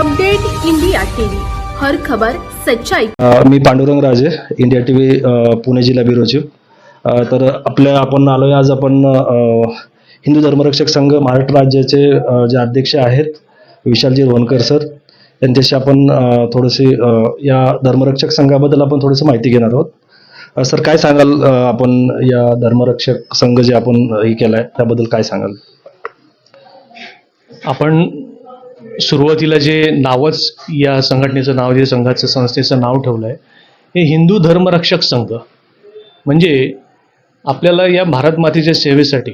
थेट India TV. हर खबर सच्चाई. मी पांडुरंग राजे इंडिया टी व्ही पुणे जिल्हा ब्युरो चीफ अ, तर आपल्या आपण आलोय आज आपण हिंदू धर्मरक्षक संघ महाराष्ट्र राज्याचे जे अध्यक्ष आहेत विशालजी रोहनकर सर यांच्याशी आपण थोडीशी या धर्मरक्षक संघाबद्दल आपण थोडीशी माहिती घेणार आहोत. सर काय सांगाल आपण या धर्मरक्षक संघ जे आपण हे केलाय त्याबद्दल काय सांगाल? आपण सुरुवातीला जे नावच या संघटनेचं नाव जे संघाचं संस्थेचं नाव ठेवलं आहे हे हिंदू धर्मरक्षक संघ. म्हणजे आपल्याला या भारत मातेच्या सेवेसाठी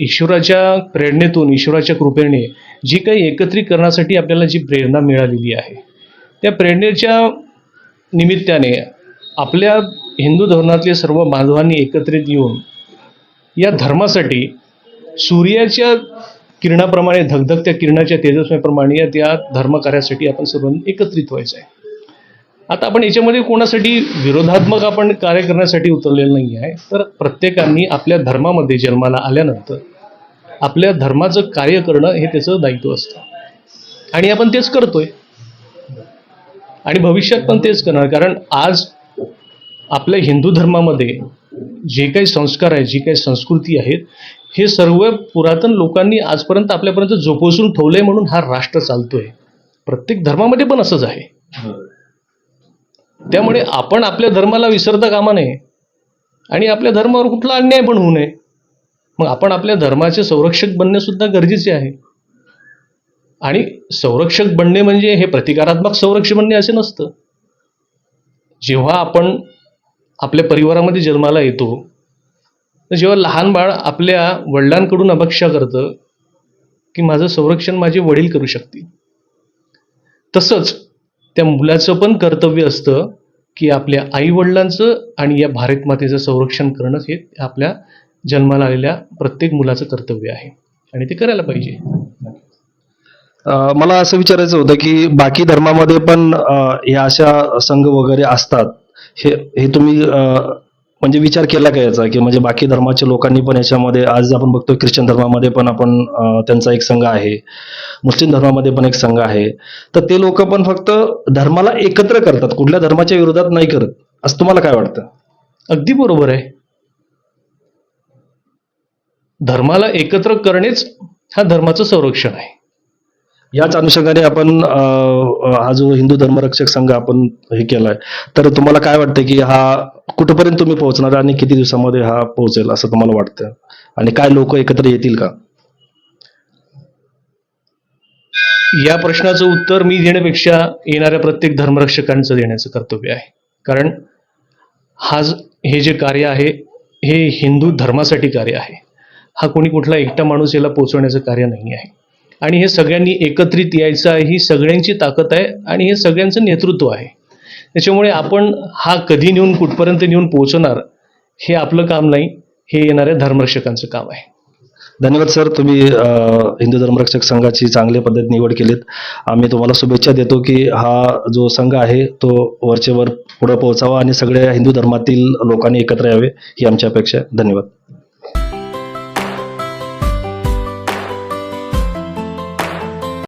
ईश्वराच्या प्रेरणेतून ईश्वराच्या कृपेने जी काही एकत्रीकरणासाठी आपल्याला जी प्रेरणा मिळालेली आहे त्या प्रेरणेच्या निमित्ताने आपल्या हिंदू धर्मातले सर्व बांधवांनी एकत्रित येऊन या धर्मासाठी सूर्याच्या किरणाप्रमाणे धगधगत्या किरणाच्या तेजस्मयप्रमाणे या त्या धर्मकार्यासाठी आपण सर्वांनी एकत्रित व्हायचं आहे. आता आपण याच्यामध्ये कोणासाठी विरोधात्मक आपण कार्य करण्यासाठी उतरलेलं नाही आहे तर प्रत्येकाने आपल्या धर्मामध्ये जन्माला आल्यानंतर आपल्या धर्माचं कार्य करणं हे त्याचं दायित्व असतं. आणि आपण तेच करतोय. आणि भविष्यात पण तेच करणार कारण आज आपल्या हिंदू धर्मामध्ये जे काही संस्कार आहेत जी काही संस्कृती आहेत हे सर्व पुरातन लोकांनी आजपर्यंत आपल्यापर्यंत जोपासून ठेवलंय म्हणून हा राष्ट्र चालतोय. प्रत्येक धर्मामध्ये पण असंच आहे. त्यामुळे आपण आपल्या धर्माला विसरता कामा नये आणि आपल्या धर्मावर कुठला अन्याय पण होऊ नये. मग आपण आपल्या धर्माचे संरक्षक बनणे सुद्धा गरजेचे आहे. आणि संरक्षक बनणे म्हणजे हे प्रतिकारात्मक संरक्षक बनणे असे नसतं. जेव्हा आपण आपल्या परिवारामध्ये जन्माला येतो तर जेव्हा लहान बाळ आपल्या वडिलांकडून अपेक्षा करतं की माझं संरक्षण माझे वडील करू शकतील. तसंच त्या मुलाचं पण कर्तव्य असतं की आपल्या आई वडिलांचं आणि या भारत मातेचं संरक्षण करणं हे आपल्या जन्माला आलेल्या प्रत्येक मुलाचं कर्तव्य आहे. आणि ते करायला पाहिजे. मला असं विचारायचं होतं की बाकी धर्मामध्ये पण या अशा संघ वगैरे असतात. हे हे तुम्ही म्हणजे विचार केला का याचा? की म्हणजे बाकी धर्माच्या लोकांनी पण याच्यामध्ये आज आपण बघतो ख्रिश्चन धर्मामध्ये पण आपण त्यांचा एक संघ आहे. मुस्लिम धर्मामध्ये पण एक संघ आहे. तर ते लोक पण फक्त धर्माला एकत्र करतात. कुठल्या धर्माच्या विरोधात नाही करत. असं तुम्हाला काय वाटतं? अगदी बरोबर आहे. धर्माला एकत्र करणेच हा धर्माचं संरक्षण आहे. याच अनुषंगाने आपण हा जो हिंदू धर्मरक्षक संघ आपण हे केलाय तर तुम्हाला काय वाटतं की हा कुठपर्यंत तुम्ही पोहोचणार आणि किती दिवसामध्ये हा पोहोचेल असं तुम्हाला वाटतं आणि काय लोक एकत्र येतील का? या प्रश्नाचं उत्तर मी देण्यापेक्षा येणाऱ्या प्रत्येक धर्मरक्षकांचं देण्याचं कर्तव्य आहे. कारण हा हे जे कार्य आहे हे हिंदू धर्मासाठी कार्य आहे. हा कोणी कुठला एकटा माणूस याला पोचवण्याचं कार्य नाही आहे. आणि हे सगळ्यांनी एकत्रित यायचं आहे ही सगळ्यांची ताकद आहे आणि हे सगळ्यांचं नेतृत्व आहे. त्याच्यामुळे आपण हा कधी नेऊन कुठपर्यंत नेऊन पोहोचणार हे आपलं काम नाही हे येणाऱ्या धर्मरक्षकांचं काम आहे. धन्यवाद सर तुम्ही हिंदू धर्मरक्षक संघाची चांगल्या पद्धतीने निवड केलीत. आम्ही तुम्हाला शुभेच्छा देतो की हा जो संघ आहे तो वरचेवर पुढे पोहोचावा आणि सगळ्या हिंदू धर्मातील लोकांनी एकत्र यावे ही आमची अपेक्षा आहे. धन्यवाद.